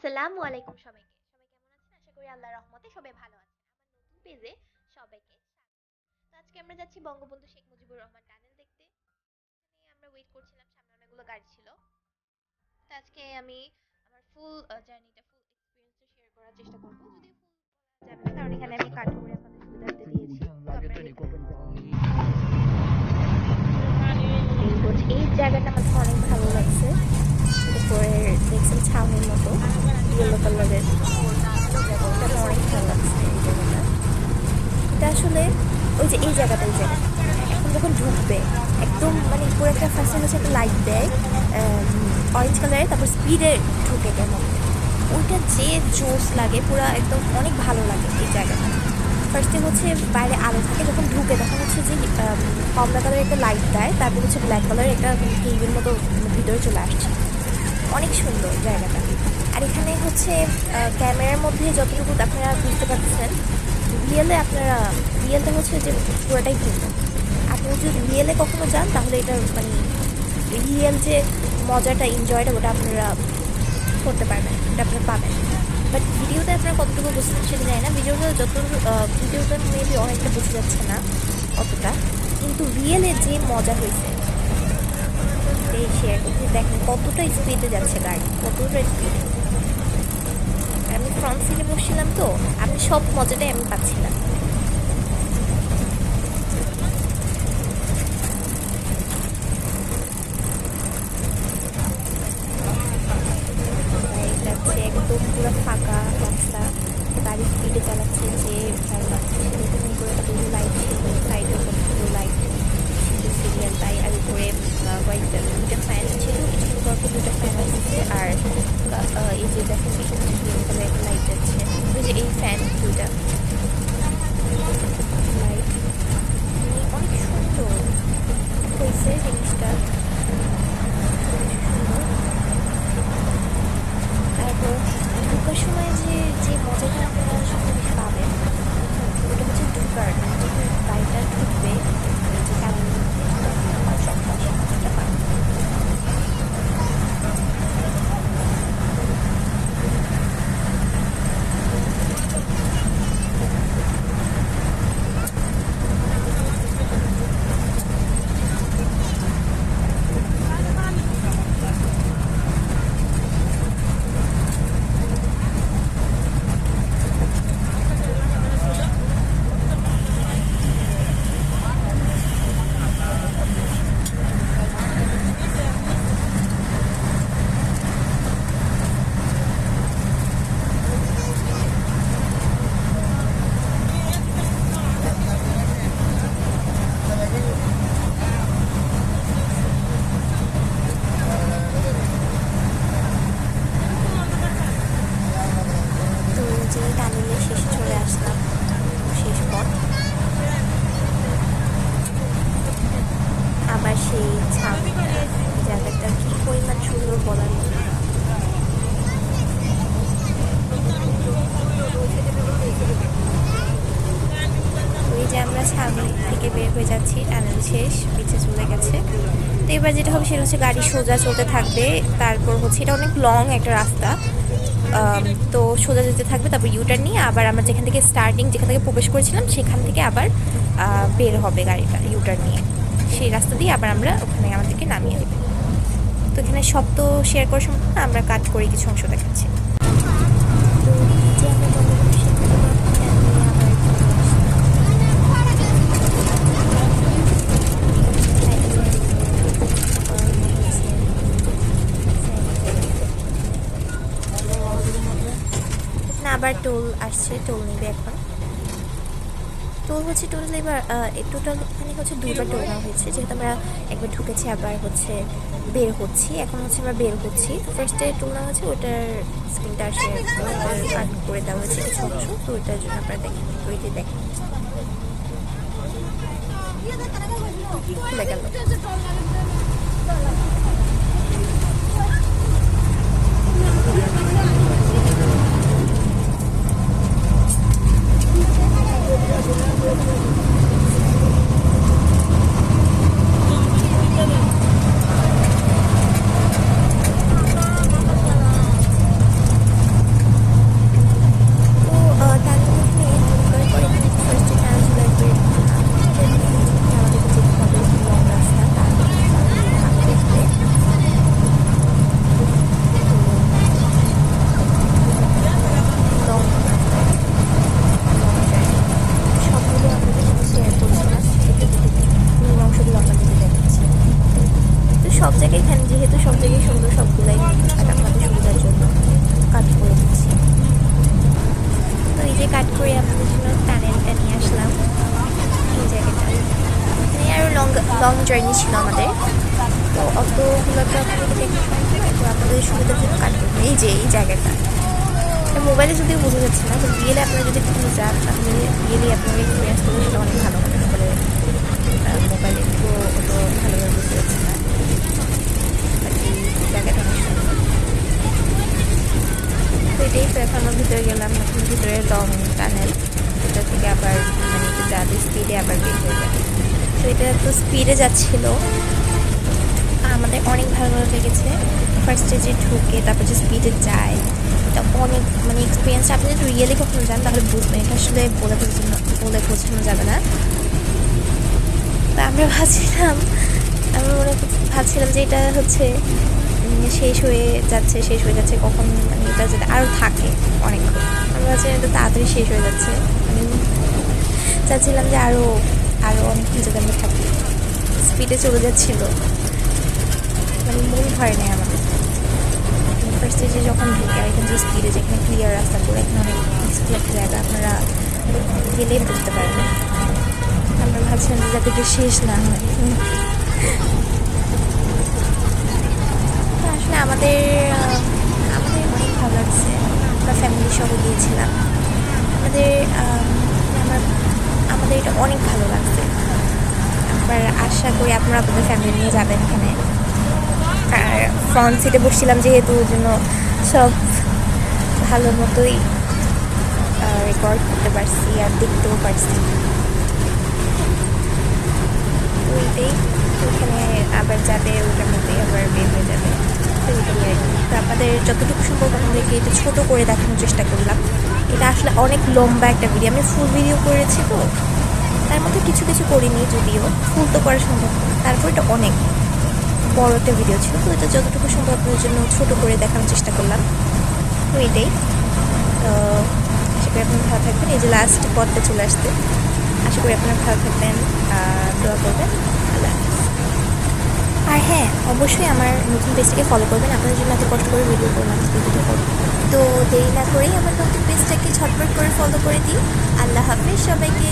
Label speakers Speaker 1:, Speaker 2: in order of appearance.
Speaker 1: আসসালামু আলাইকুম সবাইকে। সবাই কেমন আছেন? আশা করি আল্লাহর রহমতে সবাই ভালো আছেন। আমার নতুন পেজে সবাইকে তো আজকে আমরা যাচ্ছি বঙ্গবন্ধু শেখ মুজিবুর রহমান টানেল দেখতে। এখানে আমরা ওয়েট করছিলাম সামনে অনেকগুলো গাড়ি ছিল। তো আজকে আমি আমার ফুল জার্নিটা ফুল এক্সপিরিয়েন্সটা শেয়ার করার চেষ্টা করব। যদিও ফুল যাবে না কারণ এখানে আমি কাট করে আপনাদের সুবিধার্থে দিয়েছি। এই জায়গাটা আমার অনেক ভালো লাগছে। উপরে দেখছেন ছাউনির মতো। ইয়েলো কালারের। এটা অনেক ভালো লাগছে এই জায়গাটা। এটা আসলে ওই যে এই জায়গাটা, এই জায়গা এখন যখন ঢুকবে, একদম মানে পুরো একটা ফার্স্ট হচ্ছে, একটা লাইট দেয় অরেঞ্জ কালারের তারপর স্পিডে ঢুকে কেমন ওইটা যে জোস লাগে, পুরো একদম অনেক ভালো লাগে এই জায়গাটা। ফার্স্টে হচ্ছে বাইরে আলো থাকে, যখন ঢুকে তখন হচ্ছে যে কমলা কালারের একটা লাইট দেয়, তারপর হচ্ছে ব্ল্যাক কালারের একটা কেবির মতো ভিতরে চলে আসছে। অনেক সুন্দর জায়গাটা। আর এখানে হচ্ছে ক্যামেরার মধ্যে যতটুকু আপনারা বুঝতে পারতেছেন, রিয়েলে আপনারা, রিয়েলটা হচ্ছে যে পুরোটাই ভিন্ন। আপনি যদি রিয়েলে কখনো যান, তাহলে এটা মানে রিয়েল যে মজাটা এনজয়টা ওটা আপনারা করতে পারবেন, ওটা আপনারা পাবেন। বাট ভিডিওতে আপনারা কতটুকু বুঝছেন সেটা জানি না। ভিডিওটা যত ভিডিওতে মেবি অনেকটা বুঝে যাচ্ছে না অতটা। কিন্তু রিয়েলে যে মজা হয়েছে এই শেয়ার করছি দেখেন কতটা স্পিডে যাচ্ছে গাড়ি, কতটা স্পিডে আমি ফ্রন্ট সিটে বসছিলাম তো, আমি সব মজাটাই আমি পাচ্ছিলাম। একদম পুরো ফাঁকা রাস্তা, গাড়ি স্পিডে চালাচ্ছে যে ভালো লাগছে। ಮಾಡ್ತೇವೆ জায়গাটা কি পরিমাণ সুন্দর বলার এই যে আমরা ছাউনি থেকে বের হয়ে যাচ্ছি টানেল শেষ পিছে চলে গেছে। তো এবার যেটা হবে সেটা হচ্ছে গাড়ি সোজা চলতে থাকবে। তারপর হচ্ছে এটা অনেক লং একটা রাস্তা। তো সোজা যেতে থাকবে, তারপর ইউটার নিয়ে আবার আমরা যেখান থেকে স্টার্টিং যেখান থেকে প্রবেশ করেছিলাম, সেখান থেকে আবার বের হবে গাড়িটা ইউটার নিয়ে। সেই রাস্তা দিয়ে আবার আমরা ওখানে আমাদেরকে নামিয়ে দেবে তো এখানে সব তো শেয়ার করার সময় না, আমরা কাট করে কিছু অংশ দেখাচ্ছি। আবার টোল আসছে, টোল নেবে এখন। টোল হচ্ছে টোটাল এবার টোটাল এখানে হচ্ছে দুইবার টোকা হয়েছে। যেহেতু আমরা একবার ঢুকেছি, আবার হচ্ছে বের হচ্ছি। এখন হচ্ছে আমরা বের হচ্ছি। ফার্স্টে টোনা হচ্ছে ওটার স্ক্রিনটা আসে কাট করে দেওয়া হয়েছে। কিছু অংশ তো ওইটার জন্য আপনারা দেখেন ওইটাই দেখেন খুলে সব জায়গায়, এখানে যেহেতু সব জায়গায় সুন্দর, সবগুলাই কাটা আমাদের সুবিধার জন্য কাট করে দিচ্ছি। তো এই যে কাট করে আপনাদের জন্য প্যানেলটা নিয়ে আসলাম, এই জায়গাটা। এখানে আরও লং লং জার্নি ছিল আমাদের। তো অতগুলো তো আপনাদেরকে দেখতে তো আপনাদের সুবিধার জন্য কাট করবেন এই যে, এই জায়গাটা। মোবাইলে যদিও বোঝা যাচ্ছে না তো গেলে আপনারা যদি কোনো যান, তাহলে রিয়েলি আপনারা ঘুরে আসতে অনেক ভালো হবে। মোবাইলে তো অত ভালোভাবে বুঝতে এখন ভিতরে গেলাম, এখন ভিতরে লং টানেল এটা থেকে আবার মানে যাবে স্পিডে আবার বের হয়ে যাবে। তো এটা তো স্পিডে যাচ্ছিল। আমাদের অনেক ভালো ভালো লেগেছে। ফার্স্টে যে ঢুকে, তারপর যে স্পিডে যায়, এটা অনেক মানে এক্সপিরিয়েন্স আপনি যদি রিয়েলি কখনো যান, তাহলে বুঝবেন। এটা আসলে বলে বোঝানো বলে বোঝানো যাবে না। তা আমরা ভাবছিলাম আমি মনে ভাবছিলাম যে এটা হচ্ছে শেষ হয়ে যাচ্ছে, শেষ হয়ে যাচ্ছে, কখন মানে এটা যাতে আরও থাকে অনেকক্ষণ আমরা ভাবছিলাম এটা তাড়াতাড়ি শেষ হয়ে যাচ্ছে, আমি চাচ্ছিলাম যে আরও আরও অনেকক্ষণ যাতে আমরা থাকি। স্পিডে চলে যাচ্ছিল। মানে মন ভয় নেই আমাদের ফার্স্টে যে যখন ঢুকে আর এখানে যে স্পিডে যেখানে ক্লিয়ার রাস্তা করে এখানে অনেক পিসফুল একটা জায়গা, আপনারা গেলেই বুঝতে পারবেন। আমরা ভাবছিলাম যে যাতে শেষ না হয়। আসলে আমাদের আমাদের অনেক ভালো লাগছে। আমরা ফ্যামিলি সহ গিয়েছিলাম। আমাদের আমার, আমাদের এটা অনেক ভালো লাগছে। আবার আশা করি আপনারা আপনাদের ফ্যামিলি নিয়ে যাবেন এখানে। আর ফ্রন্ট সিটে বসছিলাম যেহেতু, ওই জন্য সব ভালো মতোই রেকর্ড করতে পারছি আর দেখতেও পারছি। ওইটাই ওইখানে আবার যাবে, ওটার মধ্যেই আবার বের হয়ে যাবে। তো ওইটাই আর তো আপনাদের যতটুকু সম্ভব আমাদেরকে এটা ছোটো করে দেখানোর চেষ্টা করলাম। এটা আসলে অনেক লম্বা একটা ভিডিও আমি ফুল ভিডিও করেছি তো। তার মধ্যে কিছু কিছু করিনি যদিও। ফুল তো করা সম্ভব তারপর এটা অনেক বড় একটা ভিডিও ছিল। তো এটা যতটুকু সম্ভব আপনাদের জন্য ছোটো করে দেখানোর চেষ্টা করলাম। তো এটাই। তো আশা করি আপনারা ভালো থাকবেন। এই যে লাস্ট পথটা চলে আসতে আশা করি আপনারা ভালো থাকবেন। দোয়া করবেন। আর হ্যাঁ অবশ্যই আমার নতুন পেজটাকে ফলো করবেন। আপনাদের জন্য এত কষ্ট করে ভিডিও করলাম ভিডিও করব তো দেরি না করেই আমার নতুন পেজটাকে ঝটপট করে ফলো করে দিই। আল্লাহ হাফিজ সবাইকে।